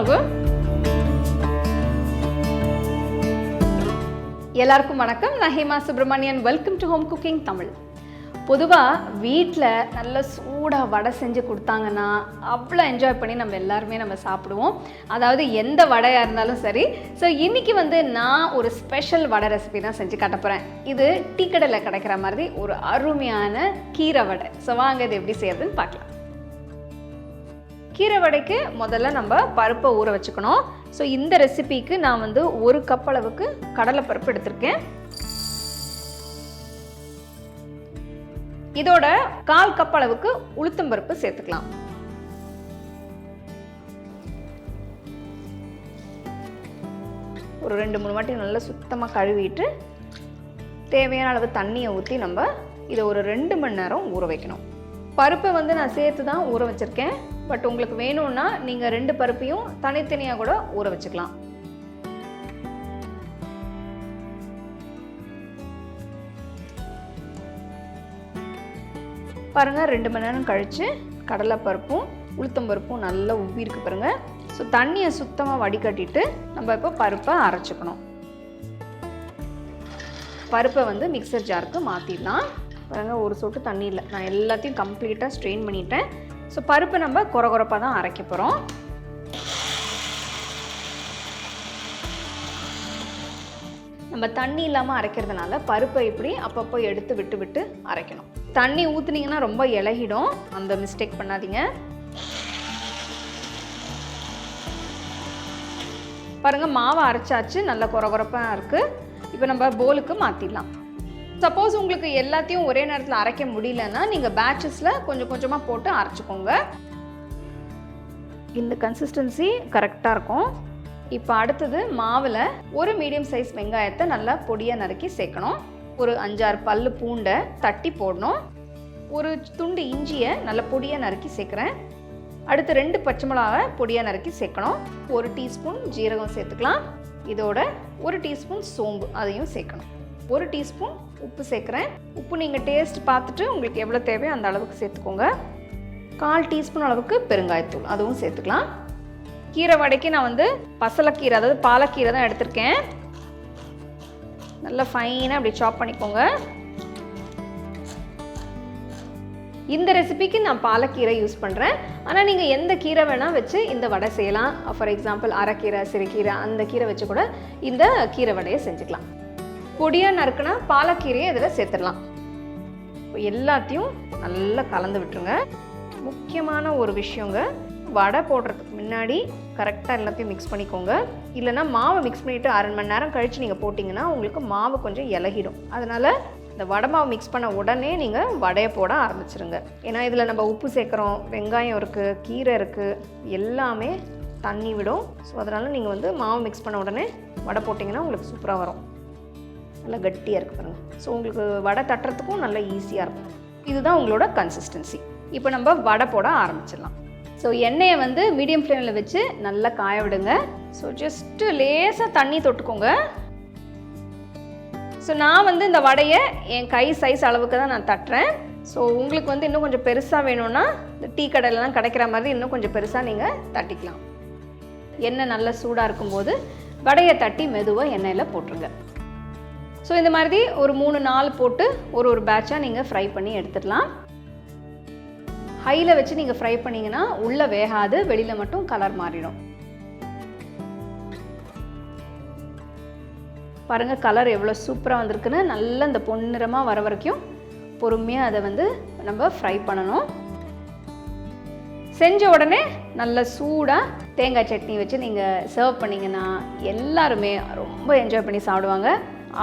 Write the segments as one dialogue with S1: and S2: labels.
S1: இருக்கும் எல்லாருக்கும் வணக்கம். நான் Hema Subramanian welcome to home cooking Tamil பொதுவாக வீட்டில் நல்ல சூடாக வடை செஞ்சு கொடுத்தாங்கன்னா அவ்வளோ என்ஜாய் பண்ணி நம்ம எல்லாருமே நம்ம சாப்பிடுவோம். அதாவது எந்த வடையாக இருந்தாலும் சரி. ஸோ இன்றைக்கி வந்து நான் ஒரு ஸ்பெஷல் வடை ரெசிபி தான் செஞ்சு காட்டப்போகிறேன் இது டீக்கடையில் கிடைக்கிற மாதிரி ஒரு அருமையான கீரை வடை. ஸோ வாங்க இது எப்படி செய்யறதுன்னு பார்க்கலாம். கீரை வடைக்கு முதல்ல நம்ம பருப்பை ஊற வச்சுக்கணும். ஸோ இந்த ரெசிபிக்கு நான் வந்து ஒரு கப் அளவுக்கு கடலைப்பருப்பு எடுத்திருக்கேன். இதோட கால் கப் அளவுக்கு உளுத்தம்பருப்பு சேர்த்துக்கலாம். ஒரு ரெண்டு மூணு வாட்டி நல்லா சுத்தமாக கழுவிட்டு தேவையான அளவு தண்ணியை ஊற்றி நம்ம இதை ஒரு ரெண்டு மணி நேரம் ஊற வைக்கணும். பருப்பை வந்து நான் சேர்த்து தான் ஊற வச்சுருக்கேன். பட் உங்களுக்கு வேணும்னா நீங்கள் ரெண்டு பருப்பையும் தனித்தனியாக கூட ஊற வச்சுக்கலாம். பாருங்கள் ரெண்டு மணி நேரம் கழித்து கடலைப்பருப்பும் உளுத்தம்பருப்பும் நல்லா உப்பி இருக்கு பாருங்கள் ஸோ தண்ணியை சுத்தமாக வடிகட்டிட்டு நம்ம இப்போ பருப்பை அரைச்சிக்கணும். பருப்பை வந்து மிக்சர் ஜாருக்கு மாற்றிடலாம் பாருங்கள் ஒரு சொட்டு தண்ணி இல்லை. நான் எல்லாத்தையும் கம்ப்ளீட்டாக ஸ்ட்ரெயின் பண்ணிட்டேன். ஸோ பருப்பு நம்ம குறகுறப்பாக தான் அரைக்க போகிறோம் நம்ம தண்ணி இல்லாமல் அரைக்கிறதுனால பருப்பை இப்படி அப்பப்போ எடுத்து விட்டு விட்டு அரைக்கணும். தண்ணி ஊற்றுனீங்கன்னா ரொம்ப இலகிடும். அந்த மிஸ்டேக் பண்ணாதீங்க. பாருங்கள் மாவை அரைச்சாச்சு. நல்ல குறகுறப்பாக இருக்குது இப்போ நம்ம போலுக்கு மாற்றிடலாம் சப்போஸ் உங்களுக்கு எல்லாத்தையும் ஒரே நேரத்தில் அரைக்க முடியலன்னா நீங்கள் பேட்சஸில் கொஞ்சம் கொஞ்சமாக போட்டு அரைச்சிக்கோங்க. இந்த கன்சிஸ்டன்சி கரெக்டாக இருக்கும். இப்போ அடுத்தது மாவில் ஒரு மீடியம் சைஸ் வெங்காயத்தை நல்லா பொடியாக நறுக்கி சேர்க்கணும். ஒரு அஞ்சாறு பல் பூண்டை தட்டி போடணும். ஒரு துண்டு இஞ்சியை நல்ல பொடியாக நறுக்கி சேர்க்குறேன். அடுத்து ரெண்டு பச்சை மிளகாவை பொடியாக நறுக்கி சேர்க்கணும். ஒரு டீஸ்பூன் ஜீரகம் சேர்த்துக்கலாம். இதோட ஒரு டீஸ்பூன் சோம்பு அதையும் சேர்க்கணும். ஒரு டீஸ்பூன் உப்பு சேர்க்குறேன். உப்பு நீங்கள் டேஸ்ட் பார்த்துட்டு உங்களுக்கு எவ்வளோ தேவையோ அந்த அளவுக்கு சேர்த்துக்கோங்க. கால் டீஸ்பூன் அளவுக்கு பெருங்காயத்தூள் அதுவும் சேர்த்துக்கலாம். கீரை வடைக்கு நான் வந்து பசலைக்கீரை அதாவது பாலக்கீரை தான் எடுத்திருக்கேன். நல்லா ஃபைனாக அப்படி சாப் பண்ணிக்கோங்க. இந்த ரெசிபிக்கு நான் பாலக்கீரை யூஸ் பண்ணுறேன் ஆனால் நீங்கள் எந்த கீரை வேணால் வச்சு இந்த வடை செய்யலாம். ஃபார் எக்ஸாம்பிள் அரைக்கீரை சிறுகீரை அந்த கீரை வச்சு கூட இந்த கீரை வடையை செஞ்சுக்கலாம். பொடியாக நறுக்குனா பாலக்கீரையை இதில் சேர்த்துடலாம். எல்லாத்தையும் நல்லா கலந்து விட்டுருங்க. முக்கியமான ஒரு விஷயங்க வடை போடுறதுக்கு முன்னாடி கரெக்டாக எல்லாத்தையும் மிக்ஸ் பண்ணிக்கோங்க. இல்லைன்னா மாவை மிக்ஸ் பண்ணிவிட்டு அரை மணி நேரம் கழித்து நீங்கள் போட்டிங்கன்னா உங்களுக்கு மாவு கொஞ்சம் இலகிடும். அதனால் இந்த வடை மாவு மிக்ஸ் பண்ண உடனே நீங்கள் வடையை போட ஆரம்பிச்சிருங்க. ஏன்னா இதில் நம்ம உப்பு சேர்க்குறோம் வெங்காயம் இருக்குது கீரை இருக்குது எல்லாமே தண்ணி விடும். ஸோ அதனால் நீங்கள் வந்து மாவு மிக்ஸ் பண்ண உடனே வடை போட்டிங்கன்னா உங்களுக்கு சூப்பராக வரும். நல்லா கட்டியாக இருக்கு பாருங்கள் ஸோ உங்களுக்கு வடை தட்டுறதுக்கும் நல்லா ஈஸியாக இருக்கும். இதுதான் உங்களோட கன்சிஸ்டன்சி இப்போ நம்ம வடை போட ஆரம்பிச்சிடலாம். ஸோ எண்ணெயை வந்து மீடியம் ஃப்ளேமில் வச்சு நல்லா காய விடுங்க. ஸோ ஜஸ்ட்டு லேசாக தண்ணி தொட்டுக்கோங்க. ஸோ நான் வந்து இந்த வடையை என் கை சைஸ் அளவுக்கு தான் நான் தட்டுறேன். ஸோ உங்களுக்கு வந்து இன்னும் கொஞ்சம் பெருசாக வேணும்னா இந்த டீ கடையிலலாம் கிடைக்கிற மாதிரி இன்னும் கொஞ்சம் பெருசாக நீங்கள் தட்டிக்கலாம். எண்ணெய் நல்லா சூடாக இருக்கும்போது வடையை தட்டி மெதுவாக எண்ணெயில் போட்டுருங்க. ஸோ இந்த மாதிரி ஒரு மூணு நாள் போட்டு ஒரு ஒரு பேட்சாக நீங்கள் ஃப்ரை பண்ணி எடுத்துடலாம். ஹையில் வச்சு நீங்கள் ஃப்ரை பண்ணிங்கன்னா உள்ளே வேகாது வெளியில் மட்டும் கலர் மாறிடும். பாருங்கள் கலர் எவ்வளோ சூப்பராக வந்திருக்குன்னு. நல்லா இந்த பொன்னிறமாக வர வரைக்கும் பொறுமையாக அதை வந்து நம்ம ஃப்ரை பண்ணணும். செஞ்ச உடனே நல்ல சூடாக தேங்காய் சட்னி வச்சு நீங்கள் சர்வ் பண்ணிங்கன்னா எல்லாருமே ரொம்ப என்ஜாய் பண்ணி சாப்பிடுவாங்க.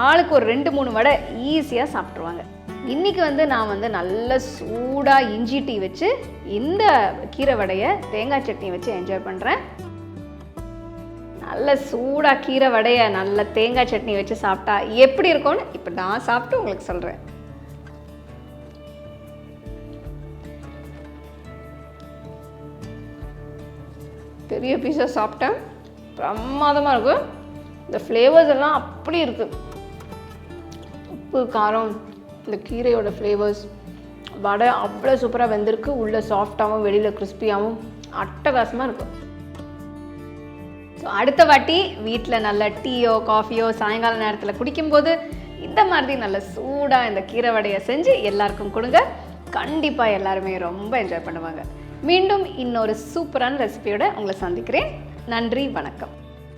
S1: ஆளுக்கு ஒரு ரெண்டு மூணு வடை ஈஸியாக சாப்பிட்ருவாங்க இன்றைக்கி வந்து நான் வந்து நல்ல சூடாக இஞ்சி டீ வச்சு இந்த கீரை வடையை தேங்காய் சட்னி வச்சு என்ஜாய் பண்ணுறேன் நல்ல சூடாக கீரை வடையை நல்ல தேங்காய் சட்னி வச்சு சாப்பிட்டா எப்படி இருக்கும்னு இப்போ நான் சாப்பிட்டு உங்களுக்கு சொல்கிறேன் பெரிய பீஸாக சாப்பிட்டேன். பிரமாதமாக இருக்கும் இந்த ஃப்ளேவர்ஸ் எல்லாம் அப்படி இருக்குது உப்பு காரம் இந்த கீரையோட ஃப்ளேவர்ஸ் வடை அவ்வளோ சூப்பராக வெந்திருக்கு. உள்ளே சாஃப்டாகவும் வெளியில் கிறிஸ்பியாகவும் அட்டகாசமாக இருக்கும். ஸோ அடுத்த வாட்டி வீட்டில் நல்ல டீயோ காஃபியோ சாயங்கால நேரத்தில் குடிக்கும்போது இந்த மாதிரி நல்ல சூடாக இந்த கீரை வடையை செஞ்சு எல்லாருக்கும் கொடுங்க. கண்டிப்பாக எல்லாருமே ரொம்ப என்ஜாய் பண்ணுவாங்க. மீண்டும் இன்னொரு சூப்பரான ரெசிபியோட உங்களை சந்திக்கிறேன். நன்றி வணக்கம்.